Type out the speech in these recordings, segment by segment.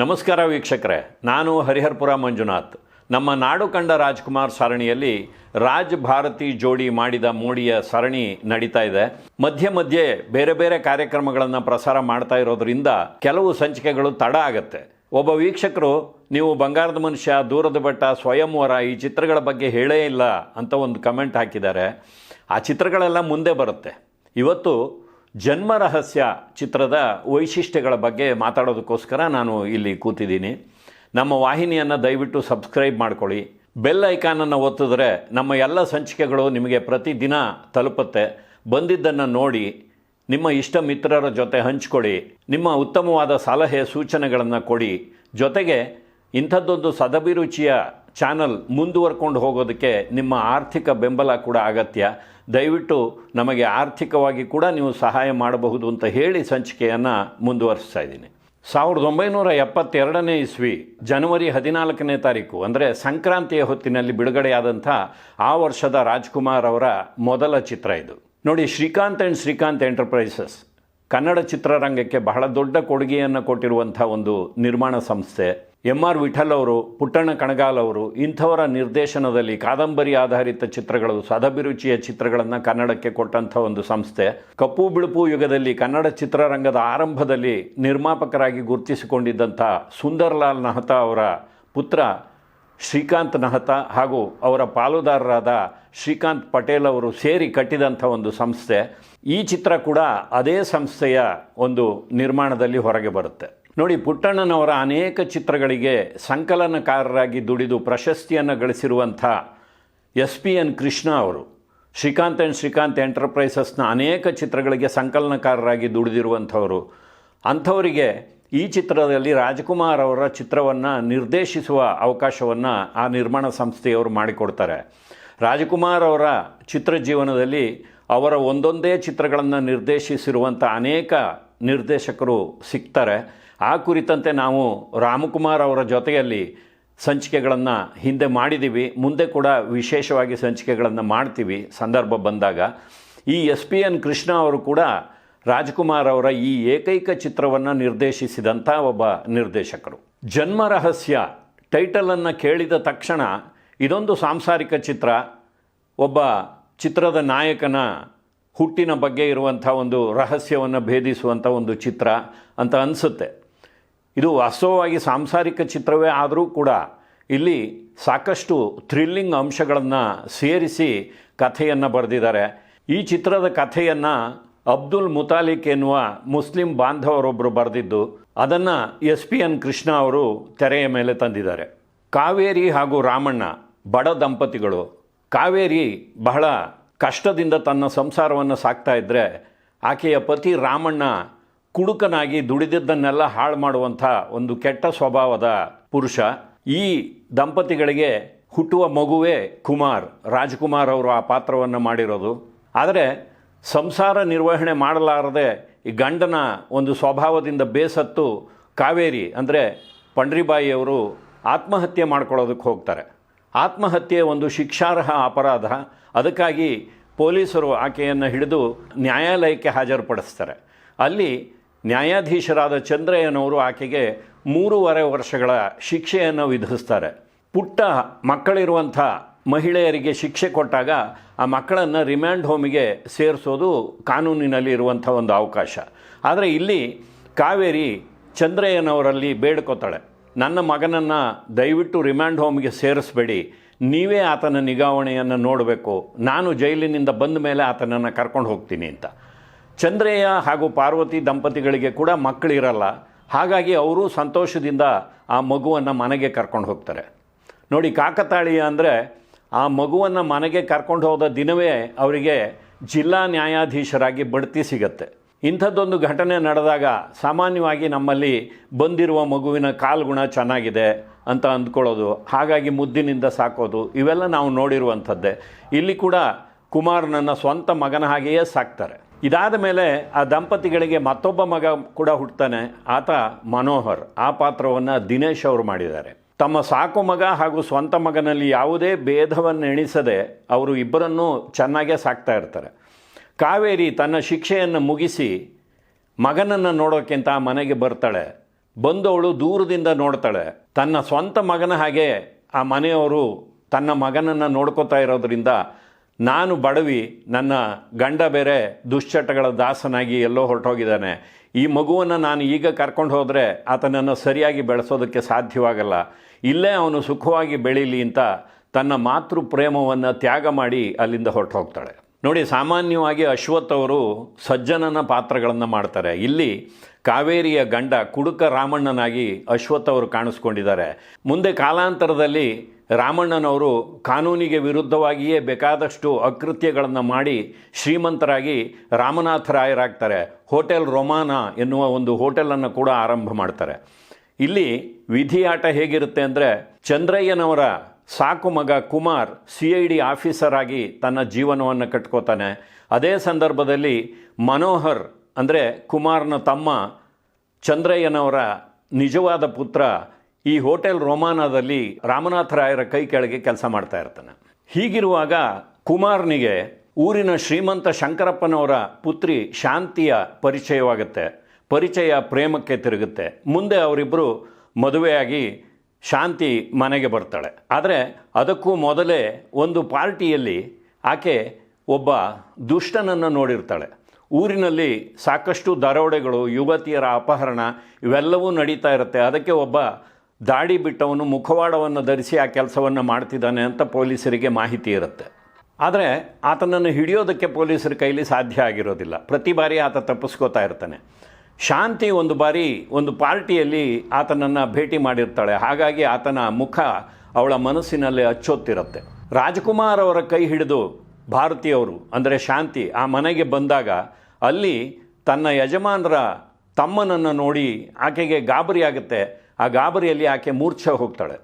ನಮಸ್ಕಾರ ವೀಕ್ಷಕರೇ, ನಾನು ಹರಿಹರ್ಪುರ ಮಂಜುನಾಥ್. ನಮ್ಮ ನಾಡು ಕಂಡ ರಾಜ್ಕುಮಾರ್ ಸರಣಿಯಲ್ಲಿ ರಾಜ್ ಭಾರತಿ ಜೋಡಿ ಮಾಡಿದ ಮೋಡಿಯ ಸರಣಿ ನಡೀತಾ ಇದೆ. ಮಧ್ಯೆ ಮಧ್ಯೆ ಬೇರೆ ಬೇರೆ ಕಾರ್ಯಕ್ರಮಗಳನ್ನು ಪ್ರಸಾರ ಮಾಡ್ತಾ ಇರೋದ್ರಿಂದ ಕೆಲವು ಸಂಚಿಕೆಗಳು ತಡ ಆಗುತ್ತೆ. ಒಬ್ಬ ವೀಕ್ಷಕರು, ನೀವು ಬಂಗಾರದ ಮನುಷ್ಯ, ದೂರದ ಬೆಟ್ಟ, ಸ್ವಯಂವರ, ಈ ಚಿತ್ರಗಳ ಬಗ್ಗೆ ಹೇಳೇ ಇಲ್ಲ ಅಂತ ಒಂದು ಕಮೆಂಟ್ ಹಾಕಿದ್ದಾರೆ. ಆ ಚಿತ್ರಗಳೆಲ್ಲ ಮುಂದೆ ಬರುತ್ತೆ. ಇವತ್ತು ಜನ್ಮ ರಹಸ್ಯ ಚಿತ್ರದ ವೈಶಿಷ್ಟ್ಯಗಳ ಬಗ್ಗೆ ಮಾತಾಡೋದಕ್ಕೋಸ್ಕರ ನಾನು ಇಲ್ಲಿ ಕೂತಿದ್ದೀನಿ. ನಮ್ಮ ವಾಹಿನಿಯನ್ನು ದಯವಿಟ್ಟು ಸಬ್ಸ್ಕ್ರೈಬ್ ಮಾಡ್ಕೊಳ್ಳಿ. ಬೆಲ್ ಐಕಾನನ್ನು ಒತ್ತಿದ್ರೆ ನಮ್ಮ ಎಲ್ಲ ಸಂಚಿಕೆಗಳು ನಿಮಗೆ ಪ್ರತಿದಿನ ತಲುಪುತ್ತೆ. ಬಂದಿದ್ದನ್ನು ನೋಡಿ ನಿಮ್ಮ ಇಷ್ಟ ಮಿತ್ರರ ಜೊತೆ ಹಂಚ್ಕೊಳ್ಳಿ. ನಿಮ್ಮ ಉತ್ತಮವಾದ ಸಲಹೆ ಸೂಚನೆಗಳನ್ನು ಕೊಡಿ. ಜೊತೆಗೆ ಇಂಥದ್ದೊಂದು ಸದಭಿರುಚಿಯ ಚಾನಲ್ ಮುಂದುವರ್ಕೊಂಡು ಹೋಗೋದಕ್ಕೆ ನಿಮ್ಮ ಆರ್ಥಿಕ ಬೆಂಬಲ ಕೂಡ ಅಗತ್ಯ. ದಯವಿಟ್ಟು ನಮಗೆ ಆರ್ಥಿಕವಾಗಿ ಕೂಡ ನೀವು ಸಹಾಯ ಮಾಡಬಹುದು ಅಂತ ಹೇಳಿ ಸಂಚಿಕೆಯನ್ನು ಮುಂದುವರಿಸ್ತಾ ಇದ್ದೀನಿ. ಸಾವಿರದ ಒಂಬೈನೂರ ಎಪ್ಪತ್ತೆರಡನೇ ಇಸ್ವಿ, ಜನವರಿ ಹದಿನಾಲ್ಕನೇ ತಾರೀಕು, ಅಂದರೆ ಸಂಕ್ರಾಂತಿಯ ಹೊತ್ತಿನಲ್ಲಿ ಬಿಡುಗಡೆಯಾದಂಥ ಆ ವರ್ಷದ ರಾಜ್ಕುಮಾರ್ ಅವರ ಮೊದಲ ಚಿತ್ರ ಇದು. ನೋಡಿ, ಶ್ರೀಕಾಂತ್ ಆ್ಯಂಡ್ ಶ್ರೀಕಾಂತ್ ಎಂಟರ್ಪ್ರೈಸಸ್, ಕನ್ನಡ ಚಿತ್ರರಂಗಕ್ಕೆ ಬಹಳ ದೊಡ್ಡ ಕೊಡುಗೆಯನ್ನು ಕೊಟ್ಟಿರುವಂಥ ಒಂದು ನಿರ್ಮಾಣ ಸಂಸ್ಥೆ. ಎಂ ಆರ್ ವಿಠಲ್ ಅವರು, ಪುಟ್ಟಣ್ಣ ಕಣಗಾಲ್ ಅವರು, ಇಂಥವರ ನಿರ್ದೇಶನದಲ್ಲಿ ಕಾದಂಬರಿ ಆಧಾರಿತ ಚಿತ್ರಗಳು, ಸದಭಿರುಚಿಯ ಚಿತ್ರಗಳನ್ನು ಕನ್ನಡಕ್ಕೆ ಕೊಟ್ಟಂಥ ಒಂದು ಸಂಸ್ಥೆ. ಕಪ್ಪು ಬಿಳುಪು ಯುಗದಲ್ಲಿ ಕನ್ನಡ ಚಿತ್ರರಂಗದ ಆರಂಭದಲ್ಲಿ ನಿರ್ಮಾಪಕರಾಗಿ ಗುರುತಿಸಿಕೊಂಡಿದ್ದಂಥ ಸುಂದರ್ಲಾಲ್ ನಹತಾ ಅವರ ಪುತ್ರ ಶ್ರೀಕಾಂತ್ ನಹತಾ ಹಾಗೂ ಅವರ ಪಾಲುದಾರರಾದ ಶ್ರೀಕಾಂತ್ ಪಟೇಲ್ ಅವರು ಸೇರಿ ಕಟ್ಟಿದಂಥ ಒಂದು ಸಂಸ್ಥೆ. ಈ ಚಿತ್ರ ಕೂಡ ಅದೇ ಸಂಸ್ಥೆಯ ಒಂದು ನಿರ್ಮಾಣದಲ್ಲಿ ಹೊರಗೆ ಬರುತ್ತೆ. ನೋಡಿ, ಪುಟ್ಟಣ್ಣನವರ ಅನೇಕ ಚಿತ್ರಗಳಿಗೆ ಸಂಕಲನಕಾರರಾಗಿ ದುಡಿದು ಪ್ರಶಸ್ತಿಯನ್ನು ಗಳಿಸಿರುವಂಥ ಎಸ್ ಪಿ ಎನ್ ಕೃಷ್ಣ ಅವರು, ಶ್ರೀಕಾಂತ್ ಆ್ಯಂಡ್ ಶ್ರೀಕಾಂತ್ ಎಂಟರ್ಪ್ರೈಸಸ್ನ ಅನೇಕ ಚಿತ್ರಗಳಿಗೆ ಸಂಕಲನಕಾರರಾಗಿ ದುಡಿದಿರುವಂಥವರು. ಅಂಥವರಿಗೆ ಈ ಚಿತ್ರದಲ್ಲಿ ರಾಜ್ಕುಮಾರ್ ಅವರ ಚಿತ್ರವನ್ನು ನಿರ್ದೇಶಿಸುವ ಅವಕಾಶವನ್ನು ಆ ನಿರ್ಮಾಣ ಸಂಸ್ಥೆಯವರು ಮಾಡಿಕೊಡ್ತಾರೆ. ರಾಜ್ಕುಮಾರ್ ಅವರ ಚಿತ್ರ ಜೀವನದಲ್ಲಿ ಅವರ ಒಂದೊಂದೇ ಚಿತ್ರಗಳನ್ನು ನಿರ್ದೇಶಿಸಿರುವಂಥ ಅನೇಕ ನಿರ್ದೇಶಕರು ಸಿಗ್ತಾರೆ ಆ ಕುರಿತಂತೆ ನಾವು ರಾಮಕುಮಾರ್ ಅವರ ಜೊತೆಯಲ್ಲಿ ಸಂಚಿಕೆಗಳನ್ನು ಹಿಂದೆ ಮಾಡಿದ್ದೀವಿ ಮುಂದೆ ಕೂಡ ವಿಶೇಷವಾಗಿ ಸಂಚಿಕೆಗಳನ್ನು ಮಾಡ್ತೀವಿ ಸಂದರ್ಭ ಬಂದಾಗ. ಈ ಎಸ್ ಪಿ ಎನ್ ಕೃಷ್ಣ ಅವರು ಕೂಡ ರಾಜ್ಕುಮಾರ್ ಅವರ ಈ ಏಕೈಕ ಚಿತ್ರವನ್ನು ನಿರ್ದೇಶಿಸಿದಂಥ ಒಬ್ಬ ನಿರ್ದೇಶಕರು. ಜನ್ಮ ರಹಸ್ಯ ಟೈಟಲನ್ನು ಕೇಳಿದ ತಕ್ಷಣ ಇದೊಂದು ಸಾಂಸಾರಿಕ ಚಿತ್ರ. ಒಬ್ಬ ಚಿತ್ರದ ನಾಯಕನ ಹುಟ್ಟಿನ ಬಗ್ಗೆ ಇರುವಂಥ ಒಂದು ರಹಸ್ಯವನ್ನು ಭೇದಿಸುವಂಥ ಒಂದು ಚಿತ್ರ ಅಂತ ಅನಿಸುತ್ತೆ. ಇದು ವಾಸ್ತವವಾಗಿ ಸಾಂಸಾರಿಕ ಚಿತ್ರವೇ ಆದರೂ ಕೂಡ ಇಲ್ಲಿ ಸಾಕಷ್ಟು ಥ್ರಿಲ್ಲಿಂಗ್ ಅಂಶಗಳನ್ನು ಸೇರಿಸಿ ಕಥೆಯನ್ನು ಬರೆದಿದ್ದಾರೆ. ಈ ಚಿತ್ರದ ಕಥೆಯನ್ನು ಅಬ್ದುಲ್ ಮುತಾಲಿಕ್ ಎನ್ನುವ ಮುಸ್ಲಿಂ ಬಾಂಧವರೊಬ್ಬರು ಬರೆದಿದ್ದು, ಅದನ್ನು ಎಸ್ ಪಿ ಎನ್ ಕೃಷ್ಣ ಅವರು ತೆರೆಯ ಮೇಲೆ ತಂದಿದ್ದಾರೆ. ಕಾವೇರಿ ಹಾಗೂ ರಾಮಣ್ಣ ಬಡ ದಂಪತಿಗಳು. ಕಾವೇರಿ ಬಹಳ ಕಷ್ಟದಿಂದ ತನ್ನ ಸಂಸಾರವನ್ನು ಸಾಕ್ತಾ ಇದ್ದರೆ ಆಕೆಯ ಪತಿ ರಾಮಣ್ಣ ಕುಡುಕನಾಗಿ ದುಡಿದಿದ್ದನ್ನೆಲ್ಲ ಹಾಳು ಮಾಡುವಂಥ ಒಂದು ಕೆಟ್ಟ ಸ್ವಭಾವದ ಪುರುಷ, ಈ ದಂಪತಿಗಳಿಗೆ ಹುಟ್ಟುವ ಮಗುವೇ ಕುಮಾರ್, ರಾಜ್ಕುಮಾರ್ ಅವರು ಆ ಪಾತ್ರವನ್ನು ಮಾಡಿರೋದು. ಆದರೆ ಸಂಸಾರ ನಿರ್ವಹಣೆ ಮಾಡಲಾರದೆ ಈ ಗಂಡನ ಒಂದು ಸ್ವಭಾವದಿಂದ ಬೇಸತ್ತು ಕಾವೇರಿ, ಅಂದರೆ ಪಂಡ್ರಿಬಾಯಿಯವರು ಆತ್ಮಹತ್ಯೆ ಮಾಡ್ಕೊಳ್ಳೋದಕ್ಕೆ ಹೋಗ್ತಾರೆ. ಆತ್ಮಹತ್ಯೆ ಒಂದು ಶಿಕ್ಷಾರ್ಹ ಅಪರಾಧ. ಅದಕ್ಕಾಗಿ ಪೊಲೀಸರು ಆಕೆಯನ್ನು ಹಿಡಿದು ನ್ಯಾಯಾಲಯಕ್ಕೆ ಹಾಜರುಪಡಿಸ್ತಾರೆ. ಅಲ್ಲಿ ನ್ಯಾಯಾಧೀಶರಾದ ಚಂದ್ರಯ್ಯನವರು ಆಕೆಗೆ ಮೂರುವರೆ ವರ್ಷಗಳ ಶಿಕ್ಷೆಯನ್ನು ವಿಧಿಸ್ತಾರೆ. ಪುಟ್ಟ ಮಕ್ಕಳಿರುವಂಥ ಮಹಿಳೆಯರಿಗೆ ಶಿಕ್ಷೆ ಕೊಟ್ಟಾಗ ಆ ಮಕ್ಕಳನ್ನು ರಿಮ್ಯಾಂಡ್ ಹೋಮಿಗೆ ಸೇರಿಸೋದು ಕಾನೂನಿನಲ್ಲಿ ಇರುವಂಥ ಒಂದು ಅವಕಾಶ. ಆದರೆ ಇಲ್ಲಿ ಕಾವೇರಿ ಚಂದ್ರಯ್ಯನವರಲ್ಲಿ ಬೇಡ್ಕೋತಾಳೆ. ನನ್ನ ಮಗನನ್ನು ದಯವಿಟ್ಟು ರಿಮ್ಯಾಂಡ್ ಹೋಮಿಗೆ ಸೇರಿಸ್ಬೇಡಿ. ನೀವೇ ಆತನ ನಿಗಾವಣೆಯನ್ನು ನೋಡಬೇಕು. ನಾನು ಜೈಲಿನಿಂದ ಬಂದ ಮೇಲೆ ಆತನನ್ನು ಕರ್ಕೊಂಡು ಹೋಗ್ತೀನಿ ಅಂತ. ಚಂದ್ರಯ್ಯ ಹಾಗೂ ಪಾರ್ವತಿ ದಂಪತಿಗಳಿಗೆ ಕೂಡ ಮಕ್ಕಳಿರಲ್ಲ. ಹಾಗಾಗಿ ಅವರು ಸಂತೋಷದಿಂದ ಆ ಮಗುವನ್ನು ಮನೆಗೆ ಕರ್ಕೊಂಡು ಹೋಗ್ತಾರೆ. ನೋಡಿ, ಕಾಕತಾಳೀಯ ಅಂದರೆ ಆ ಮಗುವನ್ನು ಮನೆಗೆ ಕರ್ಕೊಂಡು ಹೋದ ದಿನವೇ ಅವರಿಗೆ ಜಿಲ್ಲಾ ನ್ಯಾಯಾಧೀಶರಾಗಿ ಬಡ್ತಿ ಸಿಗತ್ತೆ. ಇಂಥದ್ದೊಂದು ಘಟನೆ ನಡೆದಾಗ ಸಾಮಾನ್ಯವಾಗಿ ನಮ್ಮಲ್ಲಿ ಬಂದಿರುವ ಮಗುವಿನ ಕಾಲ್ಗುಣ ಚೆನ್ನಾಗಿದೆ ಅಂತ ಅಂದ್ಕೊಳ್ಳೋದು, ಹಾಗಾಗಿ ಮುದ್ದಿನಿಂದ ಸಾಕೋದು, ಇವೆಲ್ಲ ನಾವು ನೋಡಿರುವಂಥದ್ದೇ. ಇಲ್ಲಿ ಕೂಡ ಕುಮಾರ್ ನನ್ನ ಸ್ವಂತ ಮಗನ ಹಾಗೆಯೇ ಸಾಕ್ತಾರೆ. ಇದಾದ ಮೇಲೆ ಆ ದಂಪತಿಗಳಿಗೆ ಮತ್ತೊಬ್ಬ ಮಗ ಕೂಡ ಹುಟ್ಟುತ್ತಾನೆ, ಆತ ಮನೋಹರ್. ಆ ಪಾತ್ರವನ್ನು ದಿನೇಶ್ ಅವರು ಮಾಡಿದ್ದಾರೆ. ತಮ್ಮ ಸಾಕು ಮಗ ಹಾಗೂ ಸ್ವಂತ ಮಗನಲ್ಲಿ ಯಾವುದೇ ಭೇದವನ್ನು ಎಣಿಸದೆ ಅವರು ಇಬ್ಬರನ್ನೂ ಚೆನ್ನಾಗೇ ಸಾಕ್ತಾ ಇರ್ತಾರೆ. ಕಾವೇರಿ ತನ್ನ ಶಿಕ್ಷೆಯನ್ನು ಮುಗಿಸಿ ಮಗನನ್ನು ನೋಡೋಕ್ಕಿಂತ ಮನೆಗೆ ಬರ್ತಾಳೆ. ಬಂದವಳು ದೂರದಿಂದ ನೋಡ್ತಾಳೆ. ತನ್ನ ಸ್ವಂತ ಮಗನ ಹಾಗೆ ಆ ಮನೆಯವರು ತನ್ನ ಮಗನನ್ನು ನೋಡ್ಕೋತಾ ಇರೋದ್ರಿಂದ ನಾನು ಬಡವಿ, ನನ್ನ ಗಂಡ ಬೇರೆ ದುಶ್ಚಟಗಳ ದಾಸನಾಗಿ ಎಲ್ಲೋ ಹೊರಟೋಗಿದ್ದಾನೆ. ಈ ಮಗುವನ್ನು ನಾನು ಈಗ ಕರ್ಕೊಂಡು ಹೋದರೆ ಆತನನ್ನು ಸರಿಯಾಗಿ ಬೆಳೆಸೋದಕ್ಕೆ ಸಾಧ್ಯವಾಗಲ್ಲ. ಇಲ್ಲೇ ಅವನು ಸುಖವಾಗಿ ಬೆಳೀಲಿ ಅಂತ ತನ್ನ ಮಾತೃ ಪ್ರೇಮವನ್ನು ತ್ಯಾಗ ಮಾಡಿ ಅಲ್ಲಿಂದ ಹೊರಟು ಹೋಗ್ತಾಳೆ ನೋಡಿ, ಸಾಮಾನ್ಯವಾಗಿ ಅಶ್ವಥ್ ಅವರು ಸಜ್ಜನನ ಪಾತ್ರಗಳನ್ನು ಮಾಡ್ತಾರೆ. ಇಲ್ಲಿ ಕಾವೇರಿಯ ಗಂಡ ಕುಡುಕ ರಾಮಣ್ಣನಾಗಿ ಅಶ್ವಥ್ ಅವರು ಕಾಣಿಸ್ಕೊಂಡಿದ್ದಾರೆ. ಮುಂದೆ ಕಾಲಾಂತರದಲ್ಲಿ ರಾಮಣ್ಣನವರು ಕಾನೂನಿಗೆ ವಿರುದ್ಧವಾಗಿಯೇ ಬೇಕಾದಷ್ಟು ಅಕೃತ್ಯಗಳನ್ನು ಮಾಡಿ ಶ್ರೀಮಂತರಾಗಿ ರಾಮನಾಥರಾಯರಾಗ್ತಾರೆ ಹೋಟೆಲ್ ರೊಮಾನ ಎನ್ನುವ ಒಂದು ಹೋಟೆಲನ್ನು ಕೂಡ ಆರಂಭ ಮಾಡ್ತಾರೆ. ಇಲ್ಲಿ ವಿಧಿಯಾಟ ಹೇಗಿರುತ್ತೆ ಅಂದರೆ ಚಂದ್ರಯ್ಯನವರ ಸಾಕು ಮಗ Kumar C I D officer ಆಗಿ ತನ್ನ ಜೀವನವನ್ನು ಕಟ್ಕೋತಾನೆ. ಅದೇ ಸಂದರ್ಭದಲ್ಲಿ ಮನೋಹರ್ ಅಂದರೆ ಕುಮಾರ್ನ ತಮ್ಮ ಚಂದ್ರಯ್ಯನವರ ನಿಜವಾದ ಪುತ್ರ ಈ ಹೋಟೆಲ್ ರಾಮನಾಥ ರಾಮನಾಥರಾಯರ ಕೈ ಕೆಳಗೆ ಕೆಲಸ ಮಾಡ್ತಾ ಇರ್ತಾನೆ. ಹೀಗಿರುವಾಗ ಕುಮಾರ್ನಿಗೆ ಊರಿನ ಶ್ರೀಮಂತ ಶಂಕರಪ್ಪನವರ ಪುತ್ರಿ ಶಾಂತಿಯ ಪರಿಚಯವಾಗುತ್ತೆ. ಪರಿಚಯ ಪ್ರೇಮಕ್ಕೆ ತಿರುಗುತ್ತೆ. ಮುಂದೆ ಅವರಿಬ್ಬರು ಮದುವೆಯಾಗಿ ಶಾಂತಿ ಮನೆಗೆ ಬರ್ತಾಳೆ. ಆದರೆ ಅದಕ್ಕೂ ಮೊದಲೇ ಒಂದು ಪಾರ್ಟಿಯಲ್ಲಿ ಆಕೆ ಒಬ್ಬ ದುಷ್ಟನನ್ನು ನೋಡಿರ್ತಾಳೆ. ಊರಿನಲ್ಲಿ ಸಾಕಷ್ಟು ದರೋಡೆಗಳು, ಯುವತಿಯರ ಅಪಹರಣ ಇವೆಲ್ಲವೂ ನಡೀತಾ ಇರುತ್ತೆ. ಅದಕ್ಕೆ ಒಬ್ಬ ದಾಡಿ ಬಿಟ್ಟವನು ಮುಖವಾಡವನ್ನು ಧರಿಸಿ ಆ ಕೆಲಸವನ್ನು ಮಾಡ್ತಿದ್ದಾನೆ ಅಂತ ಪೊಲೀಸರಿಗೆ ಮಾಹಿತಿ ಇರುತ್ತೆ. ಆದರೆ ಆತನನ್ನು ಹಿಡಿಯೋದಕ್ಕೆ ಪೊಲೀಸರ ಕೈಲಿ ಸಾಧ್ಯ ಆಗಿರೋದಿಲ್ಲ. ಪ್ರತಿ ಬಾರಿ ಆತ ತಪ್ಪಿಸ್ಕೋತಾ ಇರ್ತಾನೆ. ಶಾಂತಿ ಒಂದು ಬಾರಿ ಒಂದು ಪಾರ್ಟಿಯಲ್ಲಿ ಆತನನ್ನು ಭೇಟಿ ಮಾಡಿರ್ತಾಳೆ. ಹಾಗಾಗಿ ಆತನ ಮುಖ ಅವಳ ಮನಸ್ಸಿನಲ್ಲಿ ಅಚ್ಚೊತ್ತಿರುತ್ತೆ. ರಾಜ್ಕುಮಾರ್ ಅವರ ಕೈ ಹಿಡಿದು ಭಾರತೀಯವರು, ಅಂದರೆ ಶಾಂತಿ, ಆ ಮನೆಗೆ ಬಂದಾಗ ಅಲ್ಲಿ ತನ್ನ ಯಜಮಾನರ ತಮ್ಮನನ್ನು ನೋಡಿ ಆಕೆಗೆ ಗಾಬರಿ ಆಗುತ್ತೆ ಆ ಗಾಬರಿಯಲ್ಲಿ ಆಕೆ ಮೂರ್ಛೆ ಹೋಗ್ತಾಳೆ.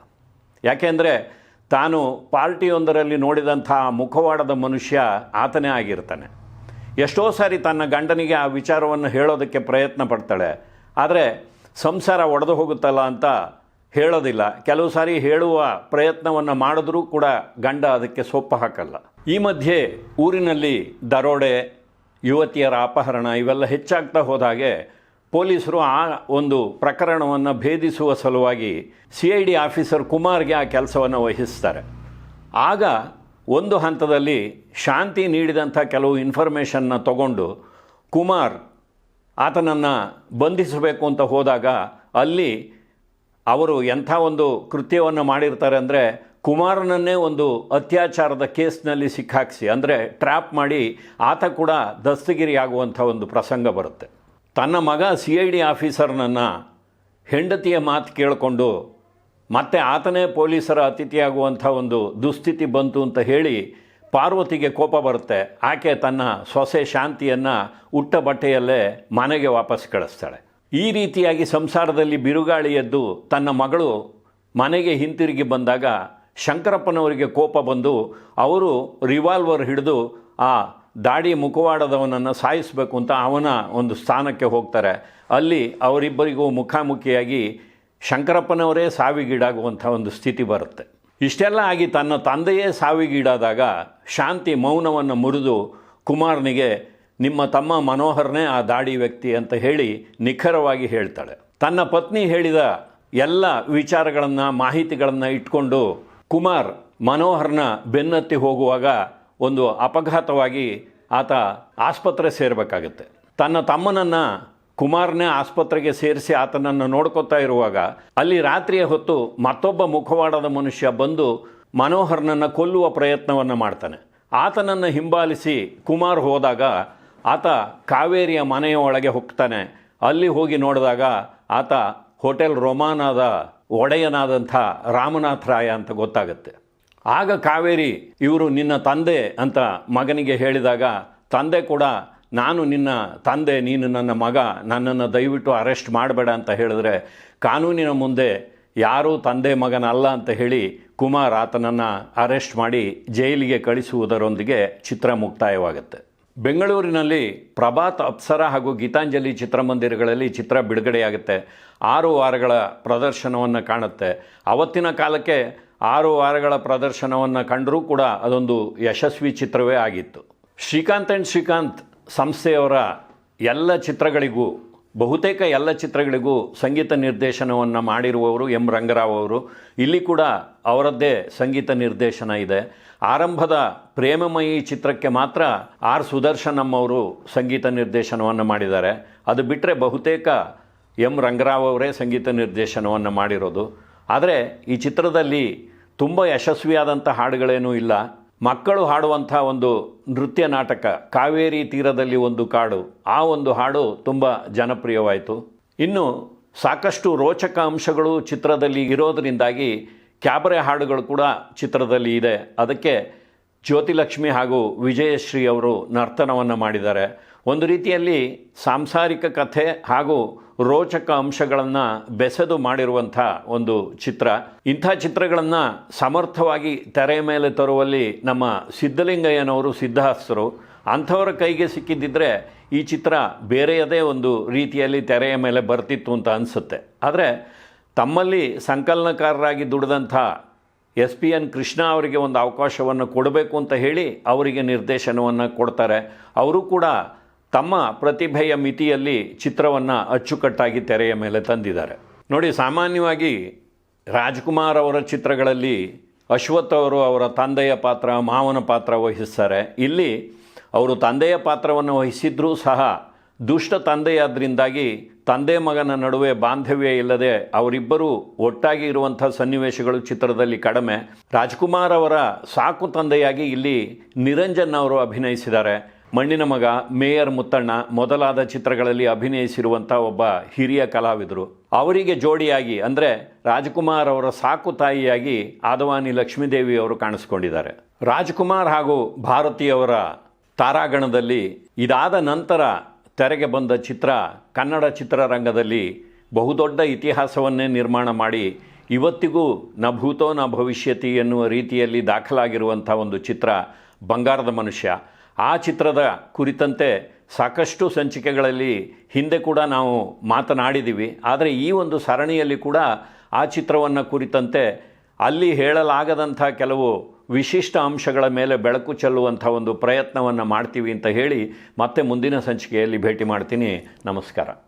ಯಾಕೆಂದರೆ ತಾನು ಪಾರ್ಟಿಯೊಂದರಲ್ಲಿ ನೋಡಿದಂಥ ಮುಖವಾಡದ ಮನುಷ್ಯ ಆತನೇ ಆಗಿರ್ತಾನೆ. ಎಷ್ಟೋ ಸಾರಿ ತನ್ನ ಗಂಡನಿಗೆ ಆ ವಿಚಾರವನ್ನು ಹೇಳೋದಕ್ಕೆ ಪ್ರಯತ್ನ ಪಡ್ತಾಳೆ. ಆದರೆ ಸಂಸಾರ ಒಡೆದು ಹೋಗುತ್ತಲ್ಲ ಅಂತ ಹೇಳೋದಿಲ್ಲ. ಕೆಲವು ಸಾರಿ ಹೇಳುವ ಪ್ರಯತ್ನವನ್ನು ಮಾಡಿದ್ರೂ ಕೂಡ ಗಂಡ ಅದಕ್ಕೆ ಸೊಪ್ಪು ಹಾಕಲ್ಲ. ಈ ಮಧ್ಯೆ ಊರಿನಲ್ಲಿ ದರೋಡೆ, ಯುವತಿಯರ ಅಪಹರಣ ಇವೆಲ್ಲ ಹೆಚ್ಚಾಗ್ತಾ ಹೋದಾಗೆ ಪೊಲೀಸರು ಆ ಒಂದು ಪ್ರಕರಣವನ್ನು ಭೇದಿಸುವ ಸಲುವಾಗಿ ಸಿ ಐ ಡಿ ಆಫೀಸರ್ ಕುಮಾರ್ಗೆ ಆ ಕೆಲಸವನ್ನು ವಹಿಸ್ತಾರೆ. ಆಗ ಒಂದು ಹಂತದಲ್ಲಿ ಶಾಂತಿ ನೀಡಿದಂಥ ಕೆಲವು ಇನ್ಫಾರ್ಮೇಷನ್ನ ತಗೊಂಡು ಕುಮಾರ್ ಆತನನ್ನು ಬಂಧಿಸಬೇಕು ಅಂತ ಹೋದಾಗ ಅಲ್ಲಿ ಅವರು ಎಂಥ ಒಂದು ಕೃತ್ಯವನ್ನು ಮಾಡಿರ್ತಾರೆ ಅಂದರೆ ಕುಮಾರನನ್ನೇ ಒಂದು ಅತ್ಯಾಚಾರದ ಕೇಸ್ನಲ್ಲಿ ಸಿಕ್ಕಾಕ್ಸಿ. ಅಂದರೆ ಟ್ರ್ಯಾಪ್ ಮಾಡಿ ಆತ ಕೂಡ ದಸ್ತಗಿರಿ ಆಗುವಂಥ ಒಂದು ಪ್ರಸಂಗ ಬರುತ್ತೆ. ತನ್ನ ಮಗ ಸಿ ಐ ಡಿ ಆಫೀಸರ್ನನ್ನು ಹೆಂಡತಿಯ ಮಾತು ಕೇಳಿಕೊಂಡು ಮತ್ತೆ ಆತನೇ ಪೊಲೀಸರ ಅತಿಥಿಯಾಗುವಂಥ ಒಂದು ದುಸ್ಥಿತಿ ಬಂತು ಅಂತ ಹೇಳಿ ಪಾರ್ವತಿಗೆ ಕೋಪ ಬರುತ್ತೆ. ಆಕೆ ತನ್ನ ಸೊಸೆ ಶಾಂತಿಯನ್ನು ಉಟ್ಟ ಬಟ್ಟೆಯಲ್ಲೇ ಮನೆಗೆ ವಾಪಸ್ ಕಳಿಸ್ತಾಳೆ. ಈ ರೀತಿಯಾಗಿ ಸಂಸಾರದಲ್ಲಿ ಬಿರುಗಾಳಿ ಎದ್ದು ತನ್ನ ಮಗಳು ಮನೆಗೆ ಹಿಂತಿರುಗಿ ಬಂದಾಗ ಶಂಕರಪ್ಪನವರಿಗೆ ಕೋಪ ಬಂದು ಅವರು ರಿವಾಲ್ವರ್ ಹಿಡಿದು ಆ ದಾಡಿ ಮುಖವಾಡದವನನ್ನು ಸಾಯಿಸಬೇಕು ಅಂತ ಅವನ ಒಂದು ಸ್ಥಾನಕ್ಕೆ ಹೋಗ್ತಾರೆ. ಅಲ್ಲಿ ಅವರಿಬ್ಬರಿಗೂ ಮುಖಾಮುಖಿಯಾಗಿ ಶಂಕರಪ್ಪನವರೇ ಸಾವಿಗೀಡಾಗುವಂಥ ಒಂದು ಸ್ಥಿತಿ ಬರುತ್ತೆ. ಇಷ್ಟೆಲ್ಲ ಆಗಿ ತನ್ನ ತಂದೆಯೇ ಸಾವಿಗೀಡಾದಾಗ ಶಾಂತಿ ಮೌನವನ್ನು ಮುರಿದು ಕುಮಾರನಿಗೆ ನಿಮ್ಮ ತಮ್ಮ ಮನೋಹರನೇ ಆ ದಾಡಿ ವ್ಯಕ್ತಿ ಅಂತ ಹೇಳಿ ನಿಖರವಾಗಿ ಹೇಳ್ತಾಳೆ. ತನ್ನ ಪತ್ನಿ ಹೇಳಿದ ಎಲ್ಲ ವಿಚಾರಗಳನ್ನು, ಮಾಹಿತಿಗಳನ್ನು ಇಟ್ಕೊಂಡು ಕುಮಾರ್ ಮನೋಹರ್ನ ಬೆನ್ನತ್ತಿ ಹೋಗುವಾಗ ಒಂದು ಅಪಘಾತವಾಗಿ ಆತ ಆಸ್ಪತ್ರೆ ಸೇರಬೇಕಾಗತ್ತೆ. ತನ್ನ ತಮ್ಮನನ್ನು ಕುಮಾರ್ನೇ ಆಸ್ಪತ್ರೆಗೆ ಸೇರಿಸಿ ಆತನನ್ನು ನೋಡ್ಕೋತಾ ಇರುವಾಗ ಅಲ್ಲಿ ರಾತ್ರಿಯ ಹೊತ್ತು ಮತ್ತೊಬ್ಬ ಮುಖವಾಡದ ಮನುಷ್ಯ ಬಂದು ಮನೋಹರ್ನನ್ನು ಕೊಲ್ಲುವ ಪ್ರಯತ್ನವನ್ನು ಮಾಡ್ತಾನೆ. ಆತನನ್ನು ಹಿಂಬಾಲಿಸಿ ಕುಮಾರ್ ಹೋದಾಗ ಆತ ಕಾವೇರಿಯ ಮನೆಯ ಒಳಗೆ ಹೋಗ್ತಾನೆ. ಅಲ್ಲಿ ಹೋಗಿ ನೋಡಿದಾಗ ಆತ ಹೋಟೆಲ್ ರೋಮಾನಾದ ಒಡೆಯನಾದಂಥ ರಾಮನಾಥ್ ರಾಯ ಅಂತ ಗೊತ್ತಾಗುತ್ತೆ. ಆಗ ಕಾವೇರಿ, ಇವರು ನಿನ್ನ ತಂದೆ ಅಂತ ಮಗನಿಗೆ ಹೇಳಿದಾಗ, ತಂದೆ ಕೂಡ, ನಾನು ನಿನ್ನ ತಂದೆ, ನೀನು ನನ್ನ ಮಗ, ನನ್ನನ್ನು ದಯವಿಟ್ಟು ಅರೆಸ್ಟ್ ಮಾಡಬೇಡ ಅಂತ ಹೇಳಿದ್ರೆ, ಕಾನೂನಿನ ಮುಂದೆ ಯಾರೂ ತಂದೆ ಮಗನಲ್ಲ ಅಂತ ಹೇಳಿ ಕುಮಾರ್ ಆತನನ್ನು ಅರೆಸ್ಟ್ ಮಾಡಿ ಜೈಲಿಗೆ ಕಳಿಸುವುದರೊಂದಿಗೆ ಚಿತ್ರ ಮುಕ್ತಾಯವಾಗುತ್ತೆ. ಬೆಂಗಳೂರಿನಲ್ಲಿ ಪ್ರಭಾತ್ ಅಪ್ಸರ ಹಾಗೂ ಗೀತಾಂಜಲಿ ಚಿತ್ರಮಂದಿರಗಳಲ್ಲಿ ಚಿತ್ರ ಬಿಡುಗಡೆಯಾಗುತ್ತೆ. ಆರು ವಾರಗಳ ಪ್ರದರ್ಶನವನ್ನು ಕಾಣುತ್ತೆ. ಅವತ್ತಿನ ಕಾಲಕ್ಕೆ ಆರು ವಾರಗಳ ಪ್ರದರ್ಶನವನ್ನು ಕಂಡರೂ ಕೂಡ ಅದೊಂದು ಯಶಸ್ವಿ ಚಿತ್ರವೇ ಆಗಿತ್ತು. ಶ್ರೀಕಾಂತ್ ಆ್ಯಂಡ್ ಶ್ರೀಕಾಂತ್ ಸಂಸ್ಥೆಯವರ ಎಲ್ಲ ಚಿತ್ರಗಳಿಗೂ, ಬಹುತೇಕ ಎಲ್ಲ ಚಿತ್ರಗಳಿಗೂ ಸಂಗೀತ ನಿರ್ದೇಶನವನ್ನು ಮಾಡಿರುವವರು ಎಂ ರಂಗರಾವ್ ಅವರು. ಇಲ್ಲಿ ಕೂಡ ಅವರದ್ದೇ ಸಂಗೀತ ನಿರ್ದೇಶನ ಇದೆ. ಆರಂಭದ ಪ್ರೇಮಮಯಿ ಚಿತ್ರಕ್ಕೆ ಮಾತ್ರ ಆರ್ ಸುದರ್ಶನ್ ಅವರು ಸಂಗೀತ ನಿರ್ದೇಶನವನ್ನು ಮಾಡಿದ್ದಾರೆ. ಅದು ಬಿಟ್ಟರೆ ಬಹುತೇಕ ಎಂ ರಂಗರಾವ್ ಅವರೇ ಸಂಗೀತ ನಿರ್ದೇಶನವನ್ನು ಮಾಡಿರೋದು. ಆದರೆ ಈ ಚಿತ್ರದಲ್ಲಿ ತುಂಬ ಯಶಸ್ವಿಯಾದಂಥ ಹಾಡುಗಳೇನೂ ಇಲ್ಲ. ಮಕ್ಕಳು ಹಾಡುವಂಥ ಒಂದು ನೃತ್ಯ ನಾಟಕ, ಕಾವೇರಿ ತೀರದಲ್ಲಿ ಒಂದು ಕಾಡು, ಆ ಒಂದು ಹಾಡು ತುಂಬ ಜನಪ್ರಿಯವಾಯಿತು. ಇನ್ನು ಸಾಕಷ್ಟು ರೋಚಕ ಅಂಶಗಳು ಚಿತ್ರದಲ್ಲಿ ಇರೋದರಿಂದಾಗಿ ಕ್ಯಾಬರೆ ಹಾಡುಗಳು ಕೂಡ ಚಿತ್ರದಲ್ಲಿ ಇದೆ. ಅದಕ್ಕೆ ಜ್ಯೋತಿಲಕ್ಷ್ಮಿ ಹಾಗೂ ವಿಜಯಶ್ರೀ ಅವರು ನರ್ತನವನ್ನು ಮಾಡಿದ್ದಾರೆ. ಒಂದು ರೀತಿಯಲ್ಲಿ ಸಾಂಸಾರಿಕ ಕಥೆ ಹಾಗೂ ರೋಚಕ ಅಂಶಗಳನ್ನು ಬೆಸೆದು ಮಾಡಿರುವಂಥ ಒಂದು ಚಿತ್ರ. ಇಂಥ ಚಿತ್ರಗಳನ್ನು ಸಮರ್ಥವಾಗಿ ತೆರೆ ಮೇಲೆ ತರುವಲ್ಲಿ ನಮ್ಮ ಸಿದ್ಧಲಿಂಗಯ್ಯನವರು ಸಿದ್ಧಹಸ್ತರು. ಅಂಥವರ ಕೈಗೆ ಸಿಕ್ಕಿದ್ದಿದ್ರೆ ಈ ಚಿತ್ರ ಬೇರೆಯದೇ ಒಂದು ರೀತಿಯಲ್ಲಿ ತೆರೆಯ ಮೇಲೆ ಬರ್ತಿತ್ತು ಅಂತ ಅನಿಸುತ್ತೆ. ಆದರೆ ತಮ್ಮಲ್ಲಿ ಸಂಕಲನಕಾರರಾಗಿ ದುಡಿದಂಥ ಎಸ್ ಪಿ ಎನ್ ಕೃಷ್ಣ ಅವರಿಗೆ ಒಂದು ಅವಕಾಶವನ್ನು ಕೊಡಬೇಕು ಅಂತ ಹೇಳಿ ಅವರಿಗೆ ನಿರ್ದೇಶನವನ್ನು ಕೊಡ್ತಾರೆ. ಅವರು ಕೂಡ ತಮ್ಮ ಪ್ರತಿಭೆಯ ಮಿತಿಯಲ್ಲಿ ಚಿತ್ರವನ್ನು ಅಚ್ಚುಕಟ್ಟಾಗಿ ತೆರೆಯ ಮೇಲೆ ತಂದಿದ್ದಾರೆ. ನೋಡಿ, ಸಾಮಾನ್ಯವಾಗಿ ರಾಜ್ಕುಮಾರ್ ಅವರ ಚಿತ್ರಗಳಲ್ಲಿ ಅಶ್ವಥ್ ಅವರು ಅವರ ತಂದೆಯ ಪಾತ್ರ, ಮಾವನ ಪಾತ್ರ ವಹಿಸ್ತಾರೆ. ಇಲ್ಲಿ ಅವರು ತಂದೆಯ ಪಾತ್ರವನ್ನು ವಹಿಸಿದ್ರೂ ಸಹ ದುಷ್ಟ ತಂದೆಯಾದ್ರಿಂದಾಗಿ ತಂದೆ ಮಗನ ನಡುವೆ ಬಾಂಧವ್ಯ ಇಲ್ಲದೆ ಅವರಿಬ್ಬರೂ ಒಟ್ಟಾಗಿ ಇರುವಂಥ ಸನ್ನಿವೇಶಗಳು ಚಿತ್ರದಲ್ಲಿ ಕಡಿಮೆ. ರಾಜ್ಕುಮಾರ್ ಅವರ ಸಾಕು ತಂದೆಯಾಗಿ ಇಲ್ಲಿ ನಿರಂಜನ್ ಅವರು ಅಭಿನಯಿಸಿದ್ದಾರೆ. ಮಣ್ಣಿನ ಮಗ ಮೇಯರ್ ಮುತ್ತಣ್ಣ ಮೊದಲಾದ ಚಿತ್ರಗಳಲ್ಲಿ ಅಭಿನಯಿಸಿರುವಂಥ ಒಬ್ಬ ಹಿರಿಯ ಕಲಾವಿದರು. ಅವರಿಗೆ ಜೋಡಿಯಾಗಿ, ಅಂದರೆ ರಾಜ್ಕುಮಾರ್ ಅವರ ಸಾಕು ತಾಯಿಯಾಗಿ ಆದವಾನಿ ಲಕ್ಷ್ಮೀದೇವಿ ಅವರು ಕಾಣಿಸ್ಕೊಂಡಿದ್ದಾರೆ. ರಾಜ್ಕುಮಾರ್ ಹಾಗೂ ಭಾರತಿಯವರ ತಾರಾಗಣದಲ್ಲಿ ಇದಾದ ನಂತರ ತೆರೆಗೆ ಬಂದ ಚಿತ್ರ ಕನ್ನಡ ಚಿತ್ರರಂಗದಲ್ಲಿ ಬಹುದೊಡ್ಡ ಇತಿಹಾಸವನ್ನೇ ನಿರ್ಮಾಣ ಮಾಡಿ ಇವತ್ತಿಗೂ ನ ಭೂತೋ ನ ಭವಿಷ್ಯತಿ ಎನ್ನುವ ರೀತಿಯಲ್ಲಿ ದಾಖಲಾಗಿರುವಂಥ ಒಂದು ಚಿತ್ರ ಬಂಗಾರದ ಮನುಷ್ಯ. ಆ ಚಿತ್ರದ ಕುರಿತಂತೆ ಸಾಕಷ್ಟು ಸಂಚಿಕೆಗಳಲ್ಲಿ ಹಿಂದೆ ಕೂಡ ನಾವು ಮಾತನಾಡಿದ್ದೀವಿ ಆದರೆ ಈ ಒಂದು ಸರಣಿಯಲ್ಲಿ ಕೂಡ ಆ ಚಿತ್ರವನ್ನು ಕುರಿತಂತೆ ಅಲ್ಲಿ ಹೇಳಲಾಗದಂಥ ಕೆಲವು ವಿಶಿಷ್ಟ ಅಂಶಗಳ ಮೇಲೆ ಬೆಳಕು ಚೆಲ್ಲುವಂಥ ಒಂದು ಪ್ರಯತ್ನವನ್ನು ಮಾಡ್ತೀವಿ ಅಂತ ಹೇಳಿ ಮತ್ತೆ ಮುಂದಿನ ಸಂಚಿಕೆಯಲ್ಲಿ ಭೇಟಿ ಮಾಡ್ತೀನಿ. ನಮಸ್ಕಾರ.